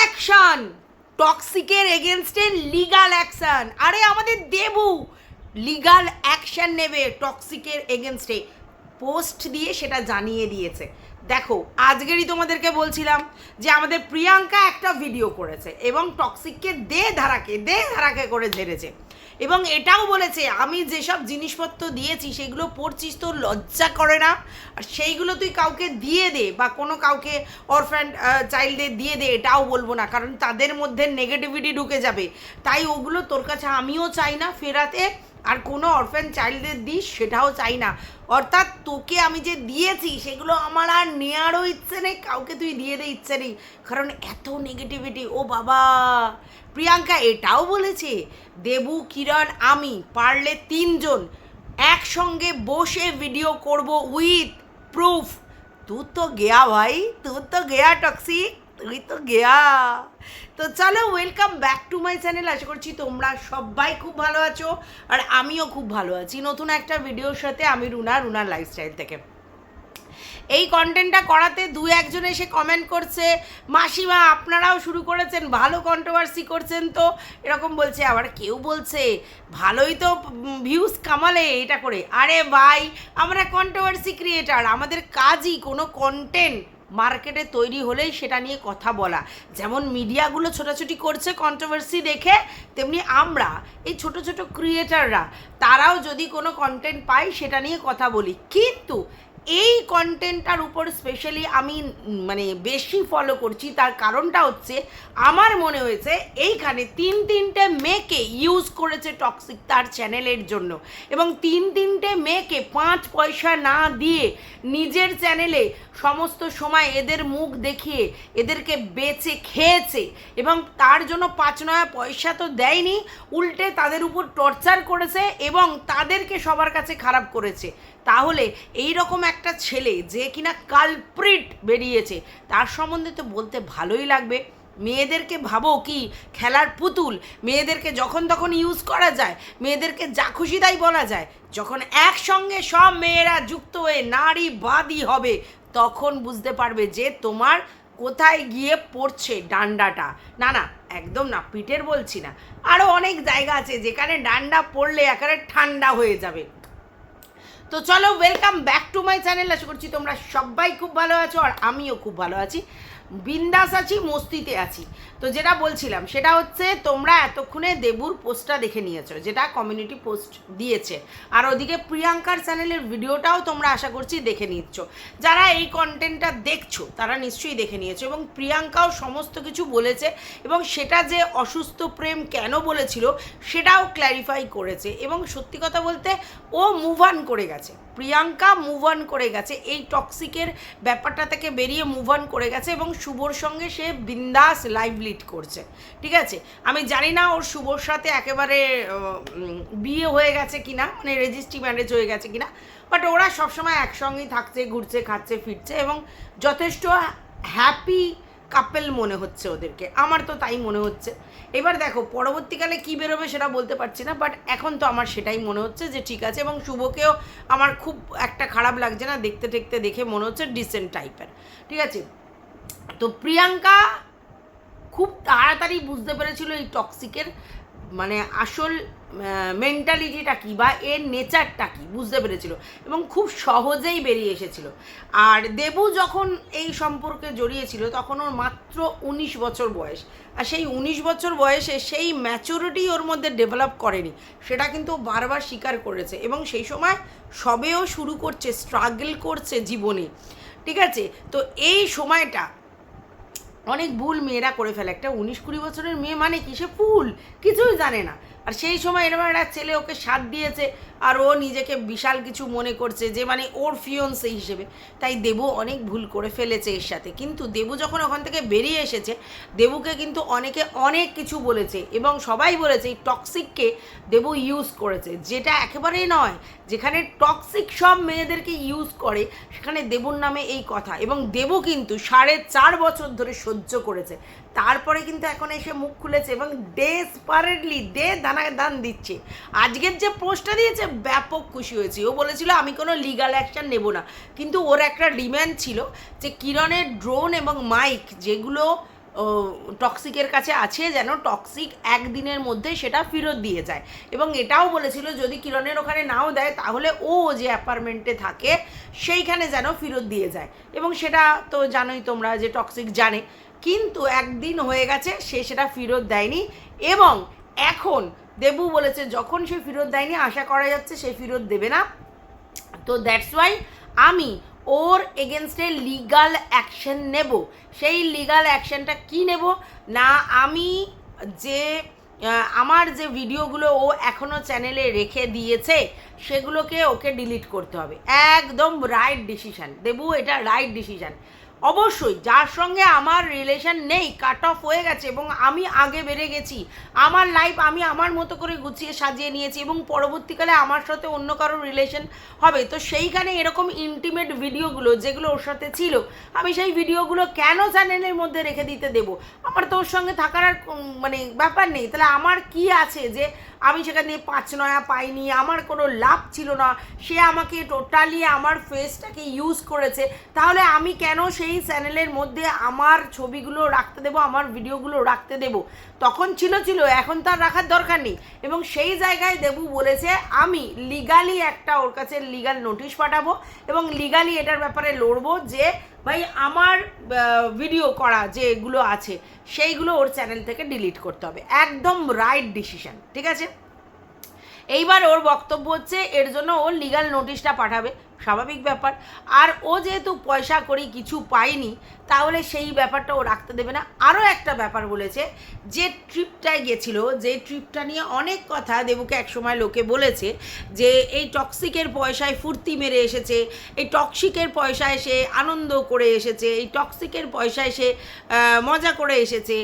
Action টক্সিকের এগেনস্টে legal action আরে আমাদের দেবু লিগাল অ্যাকশন নেবে টক্সিকের এগেনস্টে পোস্ট দিয়ে সেটা জানিয়ে দিয়েছে। দেখো, আজকেরই তোমাদেরকে বলছিলাম যে আমাদের প্রিয়াঙ্কা একটা ভিডিও করেছে এবং টক্সিককে দে ধারাকে দে ধারাকে করে ঝেড়েছে। এবং এটাও বলেছে, আমি যেসব জিনিসপত্র দিয়েছি সেগুলো পড়ছিস তোর লজ্জা করে না? আর সেইগুলো তুই কাউকে দিয়ে দে বা কোনো কাউকে অরফ্যান চাইল্ডদের দিয়ে দে, এটাও বলব না। কারণ তাদের মধ্যে নেগেটিভিটি ঢুকে যাবে। তাই ওগুলো তোর কাছে আমিও চাই না ফেরাতে। আর কোনো অরফ্যান চাইল্ডদের দিস সেটাও চাই না। অর্থাৎ তোকে আমি যে দিয়েছি, সেগুলো আমার আর নেওয়ারও ইচ্ছে নেই, কাউকে তুই দিয়ে দে ইচ্ছে নেই। কারণ এত নেগেটিভিটি ও বাবা! প্রিয়াঙ্কা এটাও বলেছে, দেবু, কিরণ, আমি পারলে তিনজন একসঙ্গে বসে ভিডিও করব উইথ প্রুফ তু তো গেয়া ভাই তু তো গেয়া টক্সিক তুই তো গেয়া। তো চলো welcome back to my channel আশা করছি তোমরা সবাই খুব ভালো আছো, আর আমিও খুব ভালো আছি। নতুন একটা ভিডিওর সাথে আমি রুনা, রুনার লাইফস্টাইল থেকে। এই কন্টেন্টটা করাতে দু একজন এসে কমেন্ট করছে, মাসিমা, আপনারাও শুরু করেছেন, ভালো কন্ট্রোভার্সি করছেন তো? এরকম বলছে, আবার কেউ বলছে, ভালোই তো ভিউজ কামালে এটা করে। আরে ভাই, আমরা কন্ট্রোভার্সি ক্রিয়েটার আমাদের কাজই কোনো কন্টেন্ট মার্কেটে তৈরি হলেই সেটা নিয়ে কথা বলা। যেমন মিডিয়াগুলো ছোটাছুটি করছে কন্ট্রোভার্সি দেখে, তেমনি আমরা, এই ছোট ছোট ক্রিয়েটাররা তারাও যদি কোনো কন্টেন্ট পাই সেটা নিয়ে কথা বলি। কিন্তু এই কন্টেন্টটার উপর স্পেশালি আমি মানে বেশি ফলো করছি। তার কারণটা হচ্ছে, আমার মনে হয়েছে এইখানে তিন তিনটে মেয়েকে ইউজ করেছে টক্সিক তার চ্যানেলের জন্য। এবং তিন তিনটে মেয়েকে পাঁচ পয়সা না দিয়ে নিজের চ্যানেলে সমস্ত সময় এদের মুখ দেখিয়ে, এদেরকে বেচে খেয়েছে। এবং তার জন্য পাঁচ নয়া পয়সা তো দেয়নি, উল্টে তাদের উপর টর্চার করেছে এবং তাদেরকে সবার কাছে খারাপ করেছে। তাহলে এই রকম একটা ছেলে যে কিনা কালপ্রিট বেরিয়েছে, তার সম্বন্ধে তো বলতে ভালোই লাগবে। মেয়েদেরকে ভাবো কি? খেলার পুতুল। মেয়েদেরকে যখন তখন ইউজ করা যায়, মেয়েদেরকে যা খুশি তাই বলা যায়। যখন একসঙ্গে সব মেয়েরা যুক্ত হয়ে নারীবাদী হবে, তখন বুঝতে পারবে যে তোমার কোথায় গিয়ে পড়ছে ডান্ডাটা। না না, একদম না, পিঠের বলছি না। আরও অনেক জায়গা আছে যেখানে ডান্ডা পড়লে একেবারে ঠান্ডা হয়ে যাবে। তো চলো welcome back to my channel আশা করছি তোমরা সবাই খুব ভালো আছো, আর আমিও খুব ভালো আছি। বিন্দাস আছি, মস্তিতে আছি। তো যেটা বলছিলাম, সেটা হচ্ছে তোমরা এতক্ষণে দেবুর পোস্টটা দেখে নিয়েছো, যেটা কমিউনিটি পোস্ট দিয়েছে। আর ওদিকে প্রিয়াঙ্কার চ্যানেলের ভিডিওটাও তোমরা আশা করছি দেখে নিচ্ছ। যারা এই কন্টেন্টটা দেখছ, তারা নিশ্চয়ই দেখে নিয়েছো। এবং প্রিয়াঙ্কাও সমস্ত কিছু বলেছে, এবং সেটা যে অসুস্থ প্রেম কেন বলেছিল, সেটাও ক্ল্যারিফাই করেছে। এবং সত্যি কথা বলতে, ও মুভ অন করে গেছে। প্রিয়াঙ্কা মুভ অন করে গেছে। এই টক্সিকের ব্যাপারটা থেকে বেরিয়ে মুভ অন করে গেছে, এবং শুভর সঙ্গে সে বিন্দাস লাইভ লিড করছে। ঠিক আছে? আমি জানি না ওর শুভর সাথে একেবারে বিয়ে হয়ে গেছে কিনা মানে রেজিস্ট্রি ম্যারেজ হয়ে গেছে কিনা বাট ওরা সবসময় একসঙ্গেই থাকছে, ঘুরছে, খাচ্ছে, ফিরছে এবং যথেষ্ট হ্যাপি কাপেল মনে হচ্ছে ওদেরকে। আমার তো তাই মনে হচ্ছে। এবার দেখো, পরবর্তীকালে কি বেরোবে সেটা বলতে পারছি না বাট এখন তো আমার সেটাই মনে হচ্ছে যে ঠিক আছে এবং শুভকেও আমার খুব একটা খারাপ লাগছে না দেখতে টেকতে দেখে মনে হচ্ছে ডিসেন্ট টাইপের ঠিক আছে? তো প্রিয়াঙ্কা খুব তাড়াতাড়ি বুঝতে পেরেছিল এই টক্সিকের মানে আসল মেন্টালিটিটা কী বা এর নেচারটা কী, বুঝতে পেরেছিল এবং খুব সহজেই বেরিয়ে এসেছিল। আর দেবু যখন এই সম্পর্কে জড়িয়েছিল, তখন ওর মাত্র উনিশ বছর বয়স। আর সেই উনিশ বছর বয়সে সেই ম্যাচুরিটি ওর মধ্যে ডেভেলপ করেনি। সেটা কিন্তু বারবার স্বীকার করেছে এবং সেই সময় সবেও শুরু করছে স্ট্রাগল করছে জীবনে। ঠিক আছে? তো এই সময়টা অনেক ভুল মেয়েরা করে ফেলে। একটা উনিশ কুড়ি বছরের মেয়ে মানে কি? সে ফুল, কিছুই জানে না। আর সেই সময় এরকম একটা ছেলে ওকে সাথ দিয়েছে আর ও নিজেকে বিশাল কিছু মনে করছে যে মানে ওর ফিয়ন্সে হিসেবে। তাই দেবু অনেক ভুল করে ফেলেছে এর সাথে। কিন্তু দেবু যখন ওখান থেকে বেরিয়ে এসেছে, দেবুকে কিন্তু অনেকে অনেক কিছু বলেছে এবং সবাই বলেছে এই টক্সিককে দেবু ইউজ করেছে। যেটা একেবারেই নয়, যেখানে টক্সিক সব মেয়েদেরকে ইউজ করে, সেখানে দেবুর নামে এই কথা। এবং দেবু কিন্তু সাড়ে চার বছর ধরে সহ্য করেছে। তারপরে কিন্তু এখন এসে মুখ খুলেছে এবং ডেসপারেটলি ডে দানা দান দিচ্ছে। আজকের যে পোস্টটা দিয়েছে, ব্যাপক খুশি হয়েছি। ও বলেছিল, আমি কোনো লিগাল অ্যাকশন নেব না। কিন্তু ওর একটা ডিম্যান্ড ছিল যে কিরণের ড্রোন এবং মাইক যেগুলো টক্সিকের কাছে আছে যেন টক্সিক একদিনের মধ্যে সেটা ফেরত দিয়ে যায়। এবং এটাও বলেছিল, যদি কিরণের ওখানে নাও দেয়, তাহলে ও যে অ্যাপার্টমেন্টে থাকে, সেইখানে যেন ফেরত দিয়ে যায়। এবং সেটা তো জানোই তোমরা যে টক্সিক জানে। কিন্তু একদিন হয়ে গেছে সে সেটা ফেরত দেয়নি এবং এখন দেবু বলেছে, যখন সে ফেরত দেয়নি, আশা করা যাচ্ছে সে ফেরত দেবে না। তো দ্যাটস ওয়াই আমি ওর এগেনস্টে লিগাল অ্যাকশন নেব। সেই লিগাল অ্যাকশনটা কি নেব? না, আমি যে আমার যে ভিডিওগুলো ও এখনও চ্যানেলে রেখে দিয়েছে, সেগুলোকে ওকে ডিলিট করতে হবে। একদম রাইট ডিসিশান দেবু, এটা রাইট ডিসিশান অবশ্যই, যার সঙ্গে আমার রিলেশন নেই কাট অফ হয়ে গেছে এবং আমি আগে বেড়ে গেছি, আমার লাইফ আমি আমার মতো করে গুছিয়ে সাজিয়ে নিয়েছি এবং পরবর্তীকালে আমার সাথে অন্য কারও রিলেশন হবে। তো সেইখানে এরকম ইন্টিমেট ভিডিওগুলো যেগুলো ওর সাথে ছিল, আমি সেই ভিডিওগুলো কেন চ্যানেলের মধ্যে রেখে দিতে দেব? আমার তো ওর সঙ্গে থাকার আর মানে ব্যাপার নেই। তাহলে আমার কি আছে যে আমি সেখানে পাঁচ নয়া পাইনি, আমার কোনো লাভ ছিল না। সে আমাকে টোটালি আমার ফেসটাকে ইউজ করেছে। তাহলে আমি কেন সেই চ্যানেলের মধ্যে আমার ছবিগুলো রাখতে দেব, আমার ভিডিওগুলো রাখতে দেব? তখন ছিল ছিল, এখন তার রাখার দরকার নেই। এবং সেই জায়গায় দেবু বলেছে, আমি লিগালি একটা ওর কাছে লিগাল নোটিশ পাঠাবো এবং লিগালি এটার ব্যাপারে লড়বো যে, ভাই, আমার ভিডিও করা যেগুলো আছে, সেইগুলো ওর চ্যানেল থেকে ডিলিট করতে হবে। একদম রাইট ডিসিশন ঠিক আছে? এইবার ওর বক্তব্য হচ্ছে, এর জন্য ও লিগাল নোটিশটা পাঠাবে, স্বাভাবিক ব্যাপার। আর ও যেহেতু পয়সা করি কিছু পায়নি তাহলে সেই ব্যাপারটা ও রাখতে দেবে না। আরও একটা ব্যাপার বলেছে, যে ট্রিপটায় গেছিল যে ট্রিপটা নিয়ে অনেক কথা দেবুকে একসময় লোকে বলেছে, যে এই টক্সিকের পয়সায় ফুর্তি মেরে এসেছে, এই টক্সিকের পয়সায় সে আনন্দ করে এসেছে, এই টক্সিকের পয়সায় সে মজা করে এসেছে।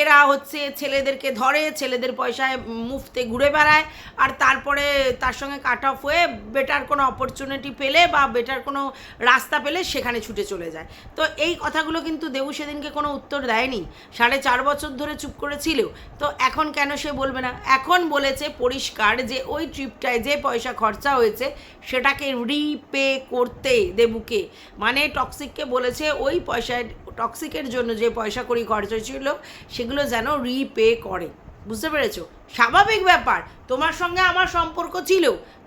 এরা হচ্ছে ছেলেদেরকে ধরে, ছেলেদের পয়সায় মুফতে ঘুরে বেড়ায়, আর তারপরে তার সঙ্গে কাট অফ হয়ে বেটার কোনো অপরচুনিটি পেলে বা বেটার কোনো রাস্তা পেলে সেখানে ছুটে চলে যায়। তো এই কথাগুলো কিন্তু দেবু সেদিনকে কোনো উত্তর দেয়নি। সাড়ে চার বছর ধরে চুপ করেছিল তো এখন কেন সে বলবে না? এখন বলেছে পরিষ্কার যে ওই ট্রিপটায় যে পয়সা খরচা হয়েছে, সেটাকে রিপে করতে দেবুকে। মানে টক্সিককে বলেছে ওই পয়সায়, টক্সিকের জন্য যে পয়সা করি খরচ হয়েছিল সেগুলো যেন রিপে করে। বুঝতে পেরেছ? স্বাভাবিক ব্যাপার। তোমার সঙ্গে আমার সম্পর্ক ছিল।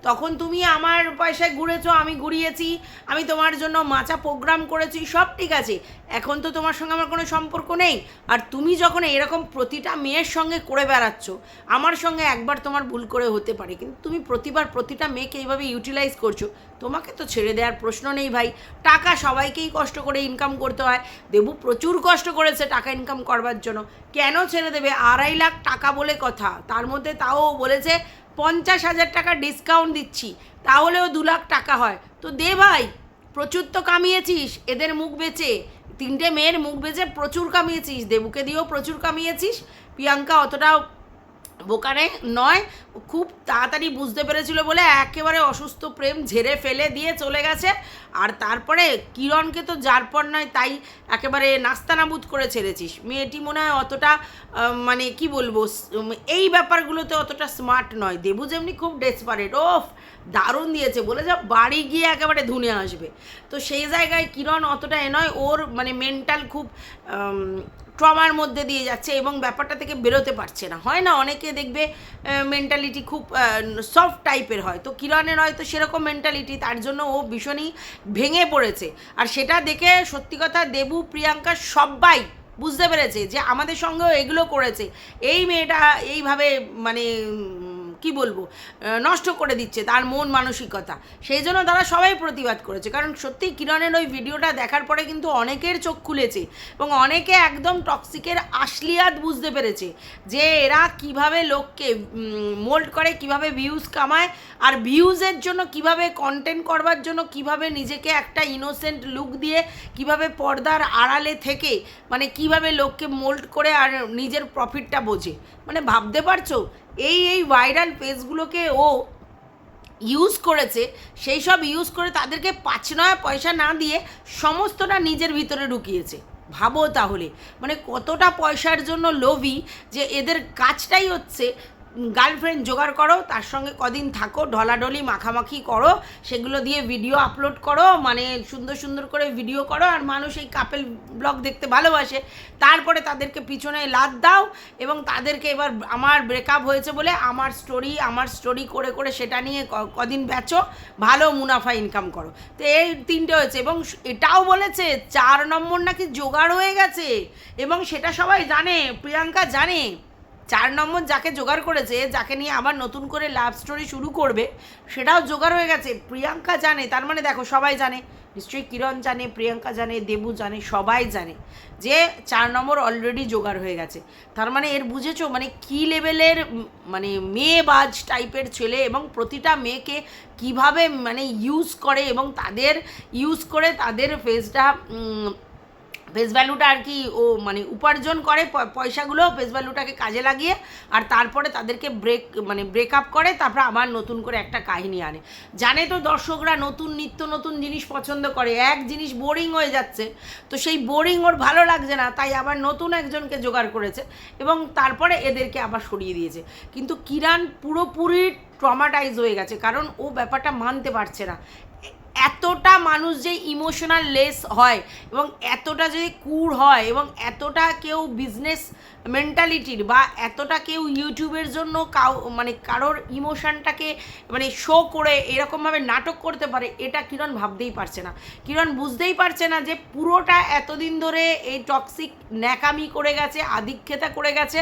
তখন তুমি আমার পয়সায় ঘুরেছো, আমি ঘুরিয়েছি, আমি তোমার জন্য মাচা প্রোগ্রাম করেছি, সব ঠিক আছে। এখন তো তোমার সঙ্গে আমার কোনো সম্পর্ক নেই। আর তুমি যখন এরকম প্রতিটা মেয়ের সঙ্গে করে বেড়াচ্ছ, আমার সঙ্গে একবার তোমার ভুল করে হতে পারে। কিন্তু তুমি প্রতিবার প্রতিটা মেয়েকে এইভাবে ইউটিলাইজ করছ, তোমাকে তো ছেড়ে দেওয়ার প্রশ্ন নেই ভাই। টাকা সবাইকেই কষ্ট করে ইনকাম করতে হয়। দেবু প্রচুর কষ্ট করেছে টাকা ইনকাম করবার জন্য। কেন ছেড়ে দেবে? আড়াই লাখ টাকা বলে কথা। তার মধ্যে তাও বলেছে পঞ্চাশ হাজার টাকা ডিসকাউন্ট দিচ্ছি। তাহলেও দু লাখ টাকা হয়। তো দে ভাই, প্রচুর তো কামিয়েছিস, এদের মুখ বেচে। তিনটে মেয়ের মুখ বেচে প্রচুর কামিয়েছিস, দেবুকে দিয়েও প্রচুর কামিয়েছিস। প্রিয়াঙ্কা অতটাও বোকারে নয়, খুব তাড়াতাড়ি বুঝতে পেরেছিল বলে একেবারে অসুস্থ প্রেম ঝেড়ে ফেলে দিয়ে চলে গেছে। আর তারপরে কিরণকে তো যার পর নয়, তাই একেবারে নাস্তানাবুদ করে ছেড়েছিস। মেয়েটি মনে হয় অতটা মানে কি বলব এই ব্যাপারগুলোতে অতটা স্মার্ট নয়। দেবু যেমনি খুব ডেসপারেট ওফ, দারুণ দিয়েছে। বলে যা, বাড়ি গিয়ে একেবারে ধুনে আসবে। তো সেই জায়গায় কিরণ অতটা এ নয়, ওর মানে মেন্টাল খুব ট্রমার মধ্যে দিয়ে যাচ্ছে এবং ব্যাপারটা থেকে বেরোতে পারছে না। হয় না, অনেকে দেখবে মেন্টালিটি খুব সফট টাইপের হয়। তো কিরণের হয়তো সেরকম মেন্টালিটি তার জন্য ও ভীষণই ভেঙে পড়েছে। আর সেটা দেখে সত্যি কথা দেবু, প্রিয়াঙ্কা সবাই বুঝতে পেরেছে যে আমাদের সঙ্গেও এগুলো করেছে। এই মেয়েটা এইভাবে মানে কি বলব নষ্ট করে দিচ্ছে তার মন মানসিকতা। সেই জন্য তারা সবাই প্রতিবাদ করেছে। কারণ সত্যি কিরণের ওই ভিডিওটা দেখার পরে কিন্তু অনেকের চোখ খুলেছে এবং অনেকে একদম টক্সিকের আশলিয়াত বুঝতে পেরেছে যে এরা কীভাবে লোককে মোল্ড করে, কীভাবে ভিউজ কামায় আর ভিউজের জন্য কীভাবে কন্টেন্ট করবার জন্য কীভাবে নিজেকে একটা ইনোসেন্ট লুক দিয়ে কীভাবে পর্দার আড়ালে থেকে মানে কীভাবে লোককে মোল্ড করে আর নিজের প্রফিটটা বোঝে। মানে ভাবতে পারছ? এই এই ভাইরাল পেজগুলোকে ও ইউজ করেছে, সেই সব ইউজ করে তাদেরকে পাঁচ নয় পয়সা না দিয়ে সমস্তটা নিজের ভিতরে ঢুকিয়েছে। ভাবো তাহলে। মানে কতটা পয়সার জন্য লোভী যে এদের কাজটাই হচ্ছে গার্লফ্রেন্ড জোগাড় করো, তার সঙ্গে কদিন থাকো, ঢলাঢলি, মাখামাখি করো, সেগুলো দিয়ে ভিডিও আপলোড করো মানে সুন্দর সুন্দর করে ভিডিও করো, আর মানুষ এই কাপেল ব্লগ দেখতে ভালোবাসে। তারপরে তাদেরকে পিছনে লাদ দাও, এবং তাদেরকে এবার আমার ব্রেকআপ হয়েছে বলে আমার স্টোরি আমার স্টোরি করে করে সেটা নিয়ে কদিন বেচো, ভালো মুনাফা ইনকাম করো। তো এই তিনটে হয়েছে, এবং এটাও বলেছে, চার নম্বর নাকি জোগাড় হয়ে গেছে, এবং সেটা সবাই জানে, প্রিয়াঙ্কা জানে। চার নম্বর যাকে জোগাড় করেছে, যাকে নিয়ে আবার নতুন করে লাভ স্টোরি শুরু করবে, সেটাও জোগাড় হয়ে গেছে। প্রিয়াঙ্কা জানে, তার মানে দেখো সবাই জানে, নিশ্চয়ই কিরণ জানে, প্রিয়াঙ্কা জানে, দেবু জানে, সবাই জানে যে চার নম্বর অলরেডি জোগাড় হয়ে গেছে। তার মানে এর বুঝেছ মানে কি লেভেলের মানে মেয়েবাজ টাইপের ছেলে এবং প্রতিটা মেয়েকে কীভাবে মানে ইউজ করে এবং তাদের ইউজ করে তাদের ফেসটা ফেস ভ্যালুটা আর কি ও মানে উপার্জন করে পয়সাগুলো ফেস ভ্যালুটাকে কাজে লাগিয়ে আর তারপরে তাদেরকে ব্রেক মানে ব্রেকআপ করে, তারপরে আবার নতুন করে একটা কাহিনী আনে। জানে তো দর্শকরা নতুন, নিত্য নতুন জিনিস পছন্দ করে, এক জিনিস বোরিং হয়ে যাচ্ছে, তো সেই বোরিং ওর ভালো লাগছে না, তাই আবার নতুন একজনকে জোগাড় করেছে এবং তারপরে এদেরকে আবার সরিয়ে দিয়েছে। কিন্তু কিরান পুরোপুরি ট্রমাটাইজ হয়ে গেছে, কারণ ও ব্যাপারটা মানতে পারছে না। এতটা মানুষ যে ইমোশনাল লেস হয় এবং এতটা যদি কুর হয় এবং এতটা কেউ বিজনেস মেন্টালিটির বা এতটা কেউ ইউটিউবের জন্য কাউ মানে কারোর ইমোশনটাকে মানে শো করে এরকমভাবে নাটক করতে পারে, এটা কিরণ ভাবতেই পারছে না। কিরণ বুঝতেই পারছে না যে পুরোটা এতদিন ধরে এই টক্সিক ন্যাকামি করে গেছে আধিক্ষেতা করে গেছে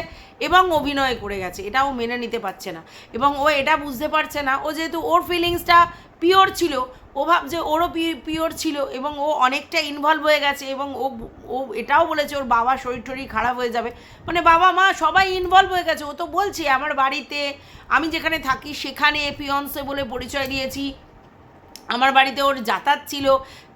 এবং অভিনয় করে গেছে, এটাও মেনে নিতে পারছে না। এবং ও এটা বুঝতে পারছে না, ও যেহেতু ওর ফিলিংসটা পিওর ছিল ও ভাবছে ওরও পিওর ছিল এবং ও অনেকটা ইনভলভ হয়ে গেছে এবং ও ও এটাও বলেছে ওর বাবা শরীর টরীর খারাপ হয়ে যাবে। মানে বাবা মা সবাই ইনভলভ হয়ে গেছে। ও তো বলছে, আমার বাড়িতে আমি যেখানে থাকি সেখানে পিয়ন্সে বলে পরিচয় দিয়েছি। আমার বাড়িতে ওর যাতায়াত ছিল,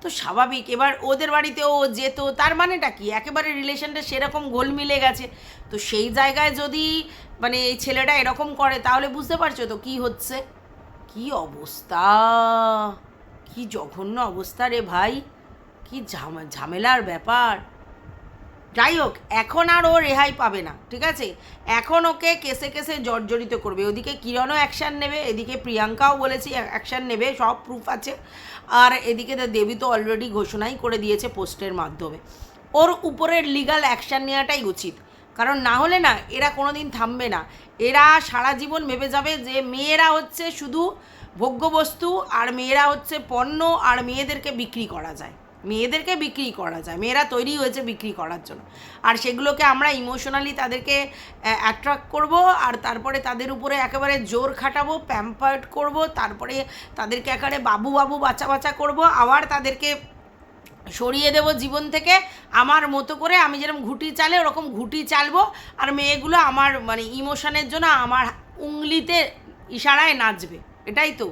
তো স্বাভাবিক। এবার ওদের বাড়িতে ও যেত, তার মানেটা কি? একেবারে রিলেশনটা সেরকম গোল মিলে গেছে। তো সেই জায়গায় যদি মানে এই ছেলেটা এরকম করে, তাহলে বুঝতে পারছ তো কি হচ্ছে? কি অবস্থা? কি জঘন্য অবস্থা রে ভাই। কি ঝামে- ঝামেলার ব্যাপার। যাই হোক, এখন আর ও রেহাই পাবে না, ঠিক আছে? এখন ওকে কেসে কেসে জর্জরিত করবে। ওদিকে কিরণও অ্যাকশান নেবে, এদিকে প্রিয়াঙ্কাও বলেছি অ্যাকশান নেবে, সব প্রুফ আছে। আর এদিকে দেবী তো অলরেডি ঘোষণাই করে দিয়েছে পোস্টের মাধ্যমে। ওর উপরের লিগাল অ্যাকশান নেওয়াটাই উচিত। কারণ না হলে না, এরা কোনো দিন থামবে না। এরা সারা জীবন ভেবে যাবে যে মেয়েরা হচ্ছে শুধু ভোগ্যবস্তু আর মেয়েরা হচ্ছে পণ্য আর মেয়েদেরকে বিক্রি করা যায়। মেয়েদেরকে বিক্রি করা যায়। মেয়েরা তৈরি হয়েছে বিক্রি করার জন্য। আর সেগুলোকে আমরা ইমোশনালি তাদেরকে অ্যাট্রাক্ট করব আর তারপরে তাদের উপরে একেবারে জোর খাটাবো প্যাম্পার্ড করব, তারপরে তাদেরকে একেবারে বাবু বাবু বাচ্চা বাচ্চা করব, আবার তাদেরকে সরিয়ে দেবো জীবন থেকে। আমার মতো করে আমি যেরকম ঘুটি চালে ওরকম ঘুটি চালবো। আর মেয়েগুলো আমার মানে ইমোশনের জন্য আমার উংলিতে ইশারায় নাচবে। এটাই তো।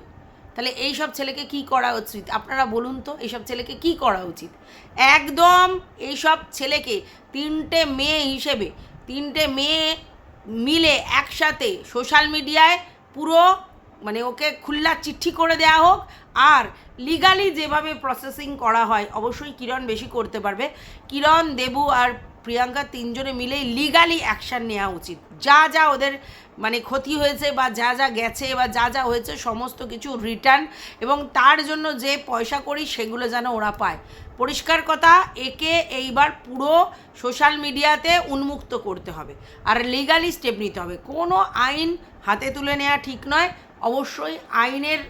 তাহলে এই সব ছেলেকে কি করা উচিত? আপনারা বলুন তো, এইসব ছেলেকে কি করা উচিত? একদম এইসব ছেলেকে তিনটে মেয়ে হিসেবে, তিনটে মেয়ে মিলে একসাথে সোশ্যাল মিডিয়ায় পুরো মানে ওকে খুল্লা চিঠি করে দেওয়া হোক আর লিগালি যেভাবে প্রসেসিং করা হয়, অবশ্যই কিরণ বেশি করতে পারবে। কিরণ দেবু আর প্রিয়াঙ্কা তিনজনে মিলেই লিগালি অ্যাকশান নেওয়া উচিত। যা যা ওদের মানে ক্ষতি হয়েছে বা যা যা গেছে বা যা যা হয়েছে সমস্ত কিছু রিটার্ন এবং তার জন্য যে পয়সা করি সেগুলো যেন ওরা পায়। পরিষ্কার কথা, একে এইবার পুরো সোশ্যাল মিডিয়াতে উন্মুক্ত করতে হবে। আর লিগালি স্টেপ নিতে হবে। কোনো আইন হাতে তুলে নেওয়া ঠিক নয়। অবশ্যই আইনের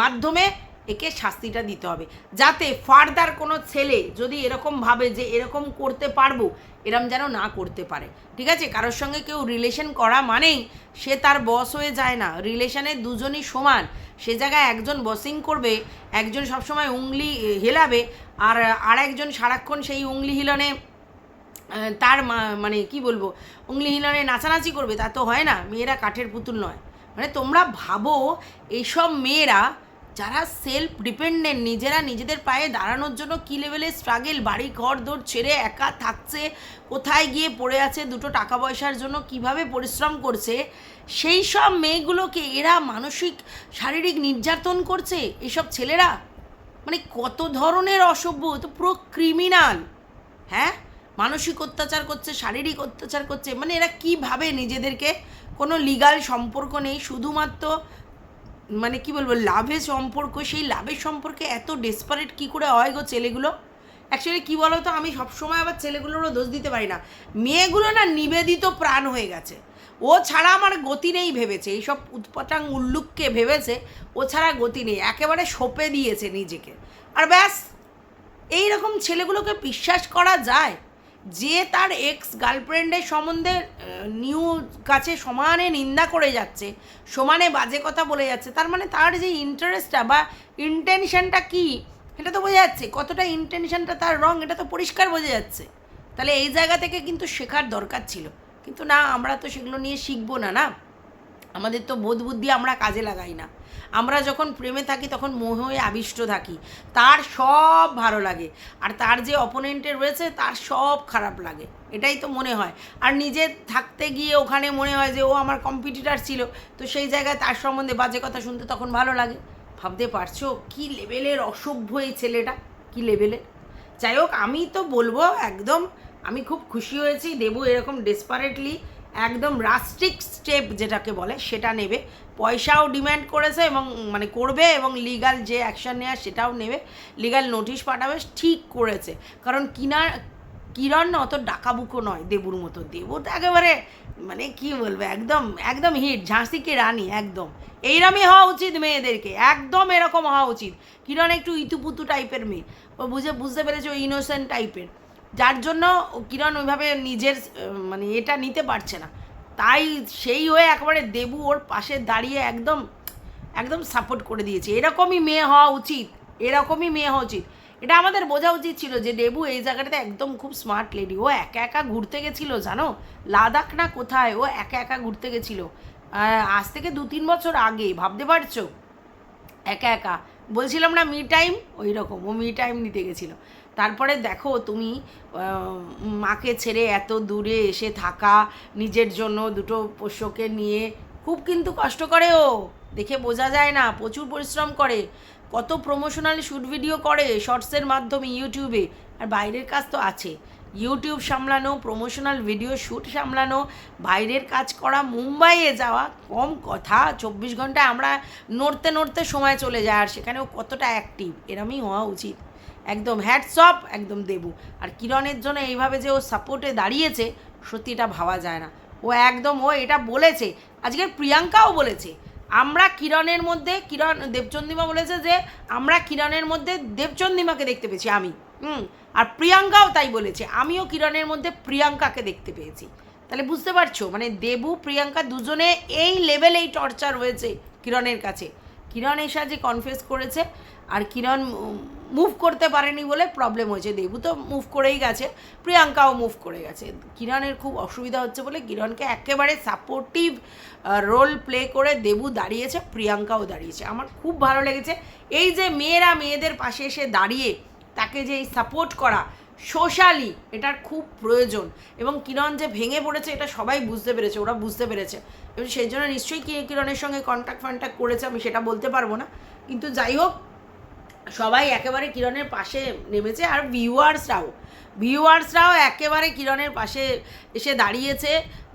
মাধ্যমে একে শাস্তিটা দিতে হবে। যাতে ফার্দার কোনো ছেলে যদি এরকম ভাবে যে এরকম করতে পারব, এরম যেন না করতে পারে। ঠিক আছে? কারোর সঙ্গে কেউ রিলেশন করা মানেই সে তার বস হয়ে যায় না। রিলেশনে দুজনই সমান। সে জায়গায় একজন বসিং করবে, একজন সবসময় উংলি হেলাবে, আর আর একজন সারাক্ষণ সেই উংলি হিলনে তার মানে কি বলব, উংলি হিলনে নাচানাচি করবে। তা তো হয় না। মেয়েরা কাঠের পুতুল নয়। মানে তোমরা ভাবো এইসব মেয়েরা যারা সেলফ ডিপেন্ডেন্ট নিজেরা নিজেদের পায়ে দাঁড়ানোর জন্য কী লেভেলের স্ট্রাগেল বাড়ি, ঘর, দৌড়, ছেড়ে একা থাকছে, কোথায় গিয়ে পড়ে আছে, দুটো টাকা পয়সার জন্য কীভাবে পরিশ্রম করছে? সেই সব মেয়েগুলোকে এরা মানসিক, শারীরিক নির্যাতন করছে? এসব ছেলেরা? মানে কত ধরনের অসভ্য তো পুরো ক্রিমিনাল হ্যাঁ? মানসিক অত্যাচার করছে, শারীরিক অত্যাচার করছে। মানে এরা কীভাবে নিজেদেরকে কোনো লিগাল সম্পর্ক নেই? শুধুমাত্র মানে কি বলব, লাভের সম্পর্ক, সেই লাভের সম্পর্কে এত ডেসপারেট কি করে হয় গো ছেলেগুলো? অ্যাকচুয়ালি কী বলো তো আমি সবসময় আবার ছেলেগুলোরও দোষ দিতে পারি না। মেয়েগুলো না নিবেদিত প্রাণ হয়ে গেছে। ও ছাড়া আমার গতি নেই ভেবেছে, এইসব উৎপটাং উল্লুককে ভেবেছে, ও ছাড়া গতি নেই, একেবারে সঁপে দিয়েছে নিজেকে। আর ব্যাস এই রকম ছেলেগুলোকে বিশ্বাস করা যায়? যে তার এক্স গার্লফ্রেন্ডের সম্বন্ধে নিউ কাছে সমানে নিন্দা করে যাচ্ছে, সমানে বাজে কথা বলে যাচ্ছে, তার মানে তার যে ইন্টারেস্টটা বা ইন্টেনশনটা কি এটা তো বোঝা যাচ্ছে। কতটা ইন্টেনশনটা তার রং এটা তো পরিষ্কার বোঝা যাচ্ছে। তাহলে এই জায়গা থেকে কিন্তু শেখার দরকার ছিল। কিন্তু না, আমরা তো সেগুলো নিয়ে শিখব না না? আমাদের তো বোধ বুদ্ধি আমরা কাজে লাগাই না। আমরা যখন প্রেমে থাকি, তখন মোহে আবিষ্ট থাকি। তার সব ভালো লাগে। আর তার যে অপোনেন্টে রয়েছে, তার সব খারাপ লাগে। এটাই তো মনে হয়। আর নিজে থাকতে গিয়ে ওখানে মনে হয় যে, ও আমার কম্পিটিটার ছিল। তো সেই জায়গায় তার সম্বন্ধে বাজে কথা শুনতে তখন ভালো লাগে। ভাবতে পারছ? কি লেভেলের অসভ্য এই ছেলেটা? কি লেভেলের যাই হোক, আমি তো বলব একদম, আমি খুব খুশি হয়েছি। দেবু এরকম ডেসপারেটলি একদম রাস্ট্রিক স্টেপ যেটাকে বলে, সেটা নেবে। পয়সাও ডিম্যান্ড করেছে এবং মানে করবে এবং লিগাল যে অ্যাকশন নেওয়ার সেটাও নেবে। লিগাল নোটিশ পাঠাবে, ঠিক করেছে। কারণ কিনা কিরণ অত ডাকাবুকো নয় দেবুর মতো। দেবু তো একেবারে মানে কি বলব, একদম একদম হিট ঝাঁসিকে রানী, একদম। এইরমই হওয়া উচিত মেয়েদেরকে, একদম এরকম হওয়া উচিত। কিরণ একটু ইতুপুতু টাইপের মেয়ে। ও বুঝে, বুঝতে পেরেছে ও ইনোসেন্ট টাইপের যার জন্য কিরণ ওইভাবে নিজের মানে এটা নিতে পারছে না। তাই সেই হয়ে একবারে দেবু ওর পাশে দাঁড়িয়ে একদম একদম সাপোর্ট করে দিয়েছে। এরকমই মেয়ে হওয়া উচিত, এরকমই মেয়ে হওয়া উচিত। এটা আমাদের বোঝা উচিত ছিল যে দেবু এই জায়গাটাতে একদম খুব স্মার্ট লেডি ও একা একা ঘুরতে গেছিল, জানো? লাদাখ না কোথায়? ও একা একা ঘুরতে গেছিল। আজ থেকে দু তিন বছর আগে, ভাবতে পারছ? একা একা। বলছিলাম না মি টাইম ওই রকম। ও মি টাইম নিতে গেছিল। তারপরে দেখো তুমি মাকে ছেড়ে এত দূরে এসে থাকা, নিজের জন্য দুটো পোষ্যকে নিয়ে খুব কিন্তু কষ্ট করে ও। দেখে বোঝা যায় না, প্রচুর পরিশ্রম করে। কত প্রমোশনাল শ্যুট ভিডিও করে শর্টসের মাধ্যমে ইউটিউবে আর বাইরের কাজ তো আছে। ইউটিউব সামলানো প্রমোশনাল ভিডিও শ্যুট সামলানো, বাইরের কাজ করা, মুম্বাইয়ে যাওয়া, কম কথা, চব্বিশ ঘন্টায় আমরা নড়তে নড়তে সময় চলে যায়। আর সেখানেও কতটা অ্যাক্টিভ এরমই হওয়া উচিত। একদম হ্যাটসঅপ একদম দেবু। আর কিরণের জন্য এইভাবে যে ও সাপোর্টে দাঁড়িয়েছে, সত্যি এটা ভাবা যায় না। ও একদম, ও এটা বলেছে। আজকে প্রিয়াঙ্কাও বলেছে, আমরা কিরণের মধ্যে, কিরণ দেবচন্দিমা বলেছে যে, আমরা কিরণের মধ্যে দেবচন্দিমাকে দেখতে পেয়েছি, আমি। হুম, আর প্রিয়াঙ্কাও তাই বলেছে, আমিও কিরণের মধ্যে প্রিয়াঙ্কাকে দেখতে পেয়েছি। তাহলে বুঝতে পারছ? মানে দেবু, প্রিয়াঙ্কা দুজনে এই লেভেলেই টর্চার হয়েছে কিরণের কাছে। কিরণ এসা যে কনফেস করেছে, আর কিরণ মুভ করতে পারেনি বলে প্রবলেম হয়েছে। দেবু তো মুভ করেই গেছে, প্রিয়াঙ্কাও মুভ করে গেছে। কিরণের খুব অসুবিধা হচ্ছে বলে কিরণকে একেবারে সাপোর্টিভ রোল প্লে করে দেবু দাঁড়িয়েছে, প্রিয়াঙ্কাও দাঁড়িয়েছে। আমার খুব ভালো লেগেছে। এই যে মেয়েরা মেয়েদের পাশে এসে দাঁড়িয়ে তাকে যে এই সাপোর্ট করা সোশ্যালি এটার খুব প্রয়োজন। এবং কিরণ যে ভেঙে পড়েছে এটা সবাই বুঝতে পেরেছে, ওরা বুঝতে পেরেছে। এবং সেই জন্য নিশ্চয়ই কিরণের সঙ্গে কন্ট্যাক্ট ফন্ট্যাক্ট করেছে আমি সেটা বলতে পারব না। কিন্তু যাই হোক সবাই একেবারে কিরণের পাশে নেমেছে আর ভিউয়ার্সরাও ভিউয়ার্সরাও একেবারে কিরণের পাশে এসে দাঁড়িয়েছে।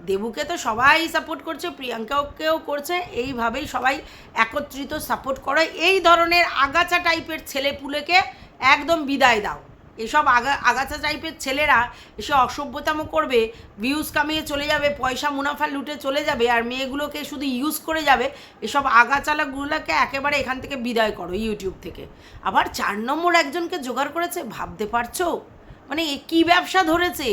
দেবুকে তো সবাই সাপোর্ট করছে, প্রিয়াঙ্কাকেও করছে। এইভাবেই সবাই একত্রিত সাপোর্ট করে। এই ধরনের আগাছা টাইপের ছেলে পুলেকে একদম বিদায় দাও। এসব আগা আগাছা টাইপের ছেলেরা এসে অসভ্যতামো করবে ভিউজ কামিয়ে চলে যাবে, পয়সা মুনাফা লুটে চলে যাবে, আর মেয়েগুলোকে শুধু ইউজ করে যাবে, এসব আগাচালাগুলোকে একেবারে এখান থেকে বিদায় করো ইউটিউব থেকে। আবার চার নম্বর একজনকে জোগাড় করেছে, ভাবতে পারছ? মানে এ কী ব্যবসা ধরেছে?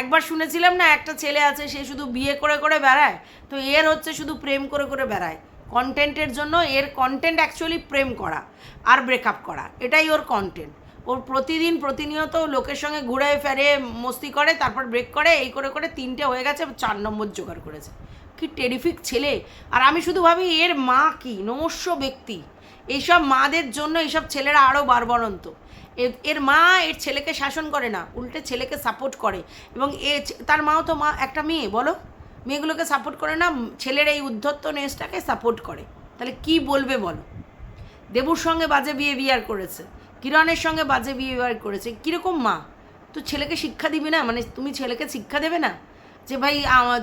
একবার শুনেছিলাম না, একটা ছেলে আছে, সে শুধু বিয়ে করে করে বেড়ায়, তো এর হচ্ছে শুধু প্রেম করে করে বেড়ায়। কন্টেন্টের জন্য এর কন্টেন্ট অ্যাকচুয়ালি প্রেম করা আর ব্রেকআপ করা, এটাই ওর কন্টেন্ট ওর প্রতিদিন প্রতিনিয়ত লোকের সঙ্গে ঘুরে ফেরে, মস্তি করে, তারপর ব্রেক করে, এই করে করে তিনটে হয়ে গেছে, চার নম্বর জোগাড় করেছে। কি টেরিফিক ছেলে। আর আমি শুধু ভাবি, এর মা কি? নমস্য ব্যক্তি। এইসব মাদের জন্য এইসব ছেলেরা আরও বারবরন্ত। এর মা এর ছেলেকে শাসন করে না, উল্টে ছেলেকে সাপোর্ট করে। এবং এ তার মাও তো মা, একটা মেয়ে, বলো? মেয়েগুলোকে সাপোর্ট করে না, ছেলের এই উদ্ধত্ত নেসটাকে সাপোর্ট করে। তাহলে কি বলবে বলো? দেবুর সঙ্গে বাজে বিয়ে বিয়ার করেছে। কিরণের সঙ্গে বাজে বিহেভিয়ার করেছে, কীরকম মা? তো ছেলেকে শিক্ষা দিবে না? মানে তুমি ছেলেকে শিক্ষা দেবে না? যে ভাই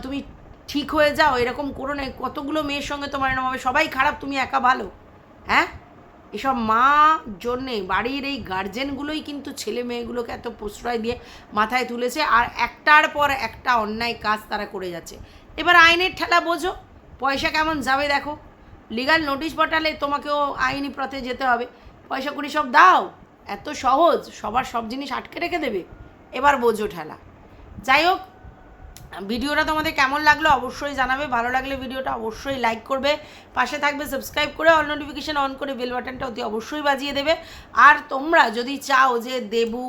তুমি ঠিক হয়ে যাও, এরকম করো না। কতগুলো মেয়ের সঙ্গে তোমার এরকম হবে? সবাই খারাপ, তুমি একা ভালো। হ্যাঁ? এসব মা জন্যে বাড়ির এই গার্জেনগুলোই কিন্তু ছেলে মেয়েগুলোকে এত প্রশ্রয় দিয়ে মাথায় তুলেছে, আর একটার পর একটা অন্যায় কাজ তারা করে যাচ্ছে। এবার আইনের ঠেলা বোঝো, পয়সা কেমন যাবে দেখো। লিগাল নোটিশ পাঠালে তোমাকেও আইনি পথে যেতে হবে। পয়সা কুড়ি সব দাও। এত সহজ, সবার সব জিনিস আটকে রেখে দেবে। এবার বোঝো ঠেলা। যাই হোক, ভিডিওটা তোমাদের কেমন লাগল অবশ্যই জানাবে। ভালো লাগলে ভিডিওটা অবশ্যই লাইক করবে। পাশে থাকবে সাবস্ক্রাইব করে অল নোটিফিকেশান অন করে বেল বাটনটা অতি অবশ্যই বাজিয়ে দেবে। আর তোমরা যদি চাও যে দেবু,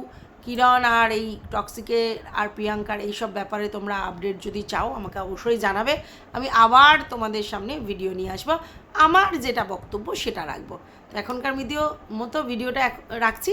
কিরণ আর এই টক্সিকে আর প্রিয়াঙ্কার এইসব ব্যাপারে তোমরা আপডেট যদি চাও, আমাকে অবশ্যই জানাবে। আমি আবার তোমাদের সামনে ভিডিও নিয়ে আসব। আমার যেটা বক্তব্য সেটা রাখব। এখনকার ভিডিও মতো ভিডিওটা রাখছি।